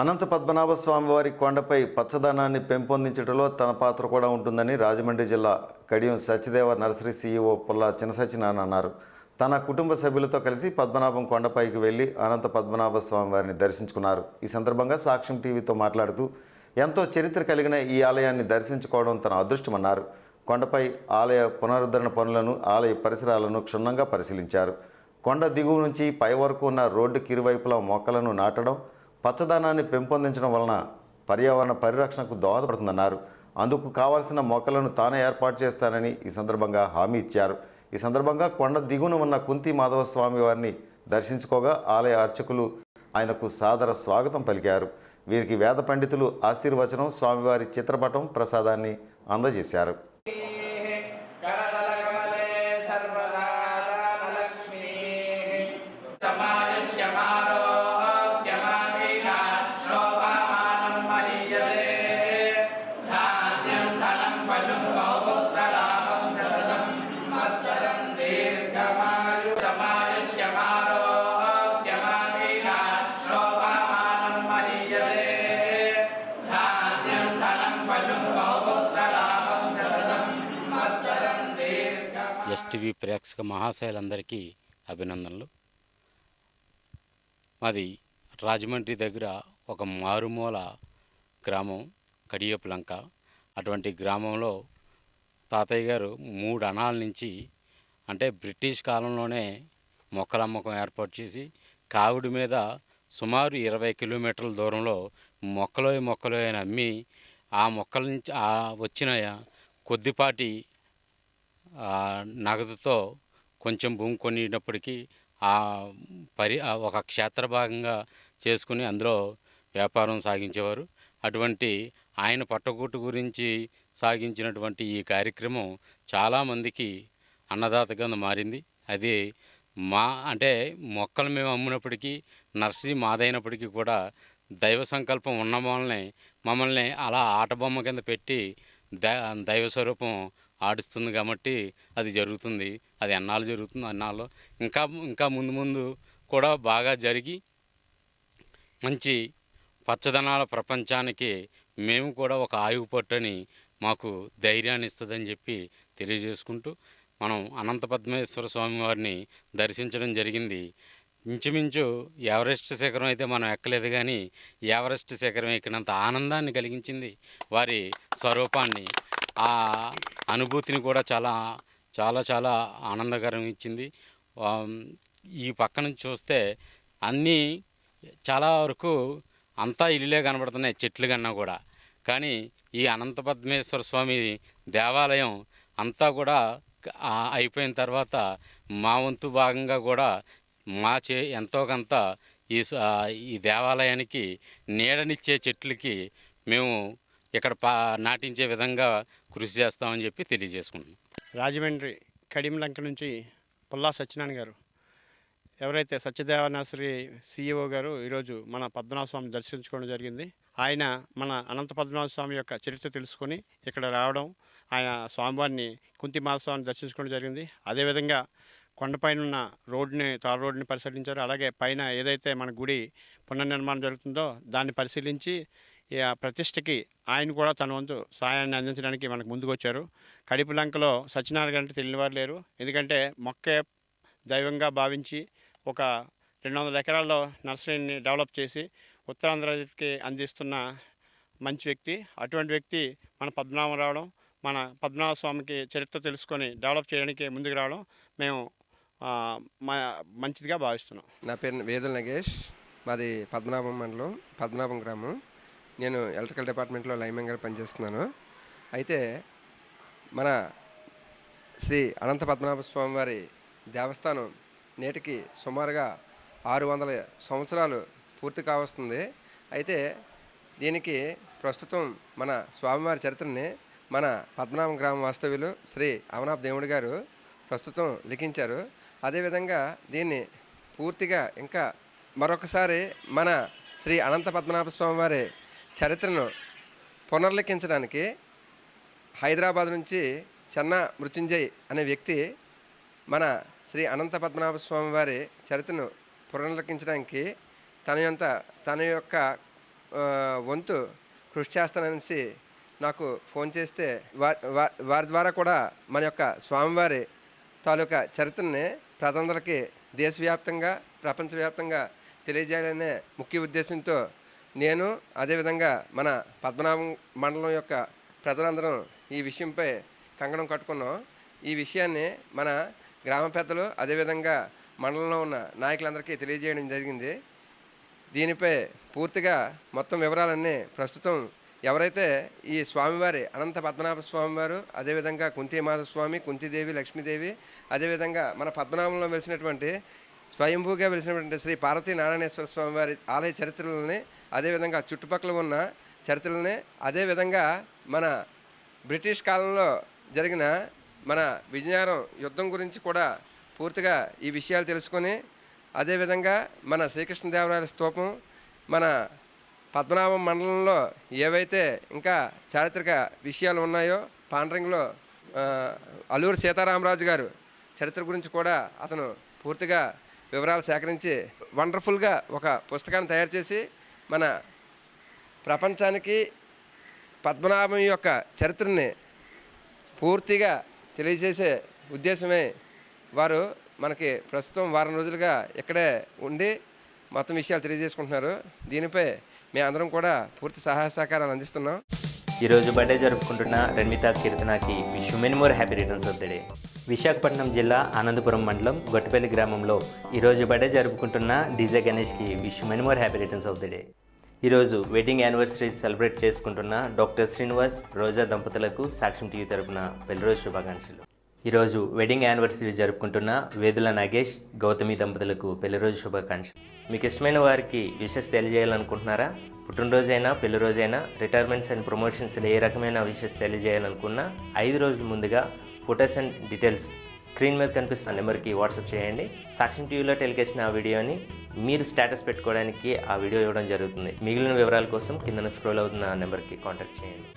అనంత పద్మనాభ స్వామి వారి కొండపై పచ్చదనాన్ని పెంపొందించడంలో తన పాత్ర కూడా ఉంటుందని రాజమండ్రి జిల్లా కడియం సత్యదేవ నర్సరీ సీఈఓ పుల్ల చినసత్యనారాయణ అన్నారు. తన కుటుంబ సభ్యులతో కలిసి పద్మనాభం కొండపైకి వెళ్ళి అనంత పద్మనాభ స్వామి వారిని దర్శించుకున్నారు. ఈ సందర్భంగా సాక్ష్యం టీవీతో మాట్లాడుతూ ఎంతో చరిత్ర కలిగిన ఈ ఆలయాన్ని దర్శించుకోవడం తన అదృష్టమన్నారు. కొండపై ఆలయ పునరుద్ధరణ పనులను ఆలయ పరిసరాలను క్షుణ్ణంగా పరిశీలించారు. కొండ దిగువ నుంచి పై వరకు ఉన్న రోడ్డుకి ఇరువైపులా మొక్కలను నాటడం పచ్చదనాన్ని పెంపొందించడం వలన పర్యావరణ పరిరక్షణకు దోహదపడుతుందన్నారు. అందుకు కావాల్సిన మొక్కలను తానే ఏర్పాటు చేస్తానని ఈ సందర్భంగా హామీ ఇచ్చారు. ఈ సందర్భంగా కొండ దిగువన ఉన్న కుంతి మాధవస్వామి వారిని దర్శించుకోగా ఆలయ అర్చకులు ఆయనకు సాదర స్వాగతం పలికారు. వీరికి వేద పండితులు ఆశీర్వచనం స్వామివారి చిత్రపటం ప్రసాదాన్ని అందజేశారు. ఎస్టీవీ ప్రేక్షక మహాశయులందరికీ అభినందనలు. మాది రాజమండ్రి దగ్గర ఒక మారుమూల గ్రామం కడియపులంక అటువంటి గ్రామంలో తాతయ్య గారు మూడు అణాల నుంచి అంటే బ్రిటిష్ కాలంలోనే మొక్కలమ్మకం ఏర్పాటు చేసి కావిడి మీద సుమారు ఇరవై కిలోమీటర్ల దూరంలో మొక్కలోయ మొక్కలోయని అమ్మి ఆ మొక్కల నుంచి వచ్చిన కొద్దిపాటి నగదుతో కొంచెం భూమి కొనినప్పటికీ ఆ పరి ఒక క్షేత్ర భాగంగా చేసుకుని అందులో వ్యాపారం సాగించేవారు. అటువంటి ఆయన పట్టగొట్టు గురించి సాగించినటువంటి ఈ కార్యక్రమం చాలామందికి అన్నదాత కింద మారింది. అది మా అంటే మొక్కలు మేము అమ్మినప్పటికీ నర్సరీ మాదైనప్పటికీ కూడా దైవ సంకల్పం ఉన్న మమ్మల్ని మమ్మల్ని అలా ఆట బొమ్మ కింద పెట్టి ద దైవ స్వరూపం ఆడిస్తుంది కాబట్టి అది జరుగుతుంది. అది ఎన్నాళ్ళు జరుగుతుంది అన్నాళ్ళు. ఇంకా ఇంకా ముందు ముందు కూడా బాగా జరిగి మంచి పచ్చదనాల ప్రపంచానికి మేము కూడా ఒక ఆయువు పట్టని మాకు ధైర్యాన్ని ఇస్తుందని చెప్పి తెలియజేసుకుంటూ మనం అనంత పద్మేశ్వర స్వామి వారిని దర్శించడం జరిగింది. ఇంచుమించు ఎవరెస్ట్ శిఖరం అయితే మనం ఎక్కలేదు కానీ ఎవరెస్ట్ శిఖరం ఎక్కినంత ఆనందాన్ని కలిగించింది. వారి స్వరూపాన్ని ఆ అనుభూతిని కూడా చాలా చాలా చాలా ఆనందకరం ఇచ్చింది. ఈ పక్క నుంచి చూస్తే అన్నీ చాలా వరకు అంతా ఇల్లులే కనబడుతున్నాయి చెట్లు కన్నా కూడా. కానీ ఈ అనంత పద్మేశ్వర స్వామి దేవాలయం అంతా కూడా అయిపోయిన తర్వాత మా వంతు భాగంగా కూడా మా చే ఎంతో కొంత ఈ ఈ దేవాలయానికి నీడనిచ్చే చెట్లకి మేము ఇక్కడ పా నాటించే విధంగా కృషి చేస్తామని చెప్పి తెలియజేసుకుంటున్నాం. రాజమండ్రి కడియంలంక నుంచి పుల్లా సత్యనారాయణ గారు. ఎవరైతే సత్యదేవ సీఈఓ గారు ఈరోజు మన పద్మనాభ స్వామి దర్శించుకోవడం జరిగింది. ఆయన మన అనంత పద్మనాభ స్వామి యొక్క చరిత్ర తెలుసుకొని ఇక్కడ రావడం ఆయన స్వామివారిని కుంతి మహాస్వామిని దర్శించుకోవడం జరిగింది. అదేవిధంగా కొండపైన ఉన్న రోడ్ని తార రోడ్ని పరిశీలించారు. అలాగే పైన ఏదైతే మన గుడి పునర్నిర్మాణం జరుగుతుందో దాన్ని పరిశీలించి ప్రతిష్టకి ఆయన కూడా తన వంతు సహాయాన్ని అందించడానికి మనకు ముందుకు వచ్చారు కడిపిలంకలో సత్యనారాయణ అంటే తెలియని వారు లేరు. ఎందుకంటే మొక్కే దైవంగా భావించి ఒక రెండు వందల ఎకరాల్లో నర్సరీని డెవలప్ చేసి ఉత్తరాంధ్రకి అందిస్తున్న మంచి వ్యక్తి. అటువంటి వ్యక్తి మన పద్మనాభం రావడం మన పద్మనాభ స్వామికి చరిత్ర తెలుసుకొని డెవలప్ చేయడానికి ముందుకు రావడం మేము మంచిదిగా భావిస్తున్నాం. నా పేరు వేదుల నగేష్. మాది పద్మనాభం మండలం పద్మనాభం గ్రామం. నేను ఎలక్ట్రికల్ డిపార్ట్మెంట్లో లైన్మెన్గా పనిచేస్తున్నాను. అయితే మన శ్రీ అనంత పద్మనాభ స్వామి వారి దేవస్థానం నేటికి సుమారుగా ఆరు వందల సంవత్సరాలు పూర్తి కావస్తుంది. అయితే దీనికి ప్రస్తుతం మన స్వామివారి చరిత్రని మన పద్మనాభ గ్రామ వాస్తవ్యులు శ్రీ అమనాభ దేవుడి గారు ప్రస్తుతం లిఖించారు. అదేవిధంగా దీన్ని పూర్తిగా ఇంకా మరొకసారి మన శ్రీ అనంత పద్మనాభ స్వామి వారి చరిత్రను పునర్లిఖించడానికి హైదరాబాద్ నుంచి చెన్న మృత్యుంజయ్ అనే వ్యక్తి మన శ్రీ అనంత పద్మనాభ స్వామి వారి చరిత్రను పునర్లిఖించడానికి తన యొక్క తన యొక్క వంతు కృషి చేస్తాననేసి నాకు ఫోన్ చేస్తే వారి వారి ద్వారా కూడా మన యొక్క స్వామివారి తాలూకా చరిత్రని ప్రజలందరికీ దేశవ్యాప్తంగా ప్రపంచవ్యాప్తంగా తెలియజేయాలనే ముఖ్య ఉద్దేశంతో నేను అదేవిధంగా మన పద్మనాభం మండలం యొక్క ప్రజలందరం ఈ విషయంపై కంగణం కట్టుకున్నాం. ఈ విషయాన్ని మన గ్రామ పెద్దలు అదేవిధంగా మండలంలో ఉన్న నాయకులందరికీ తెలియజేయడం జరిగింది. దీనిపై పూర్తిగా మొత్తం వివరాలన్నీ ప్రస్తుతం ఎవరైతే ఈ స్వామివారి అనంత పద్మనాభ స్వామివారు అదేవిధంగా కుంతీమాధవ స్వామి కుంతీదేవి లక్ష్మీదేవి అదేవిధంగా మన పద్మనాభంలో వెలిసినటువంటి స్వయంభూగా వెలిసినటువంటి శ్రీ పార్వతీ నారాయణేశ్వర స్వామివారి ఆలయ చరిత్రలని అదేవిధంగా చుట్టుపక్కల ఉన్న చరిత్రలని అదేవిధంగా మన బ్రిటిష్ కాలంలో జరిగిన మన విజయనగరం యుద్ధం గురించి కూడా పూర్తిగా ఈ విషయాలు తెలుసుకొని అదేవిధంగా మన శ్రీకృష్ణదేవరాయల స్తూపం మన పద్మనాభం మండలంలో ఏవైతే ఇంకా చారిత్రక విషయాలు ఉన్నాయో పాండ్రంగిలో అల్లూరు సీతారామరాజు గారు చరిత్ర గురించి కూడా అతను పూర్తిగా వివరాలు సేకరించి వండర్ఫుల్గా ఒక పుస్తకాన్ని తయారు చేసి మన ప్రపంచానికి పద్మనాభం యొక్క చరిత్రని పూర్తిగా తెలియజేసే ఉద్దేశమే వారు మనకి ప్రస్తుతం వారం రోజులుగా ఇక్కడే ఉండి మొత్తం విషయాలు తెలియజేసుకుంటున్నారు. దీనిపై మేమందరం కూడా పూర్తి సహాయ సహకారాలు అందిస్తున్నాం. ఈరోజు బర్త్డే జరుపుకుంటున్న Ranitha కీర్తనకి wish many more happy returns of the day. Visakhapatnam జిల్లా ఆనందపురం మండలం గొట్టపల్లి గ్రామంలో ఈరోజు బర్త్డే జరుపుకుంటున్న DJ గణేష్కి wish many more happy returns of the day. ఈరోజు వెడ్డింగ్ యానివర్సరీ సెలబ్రేట్ చేసుకుంటున్న డాక్టర్ శ్రీనివాస్ రోజా దంపతులకు సాక్ష్యం టీవీ తరపున పెళ్ళిరోజు శుభాకాంక్షలు. ఈరోజు వెడ్డింగ్ యానివర్సరీ జరుపుకుంటున్న వేదుల నాగేష్ గౌతమి దంపతులకు పెళ్ళిరోజు శుభాకాంక్షలు. మీకు ఇష్టమైన వారికి విషెస్ తెలియజేయాలనుకుంటున్నారా? పుట్టినరోజైనా పెళ్ళి రోజైనా రిటైర్మెంట్స్ అండ్ ప్రమోషన్స్ ఏ రకమైన విషెస్ తెలియజేయాలనుకున్నా ఐదు రోజుల ముందుగా ఫొటోస్ అండ్ డీటెయిల్స్ స్క్రీన్ మీద కనిపిస్తున్న నెంబర్కి వాట్సాప్ చేయండి. సాక్ష్యం టీవీలో టెలికేసిన ఆ వీడియోని మీరు స్టేటస్ పెట్టుకోవడానికి ఆ వీడియో ఇవ్వడం జరుగుతుంది. మిగిలిన వివరాల కోసం కింద స్క్రోల్ అవుతున్న నెంబర్కి కాంటాక్ట్ చేయండి.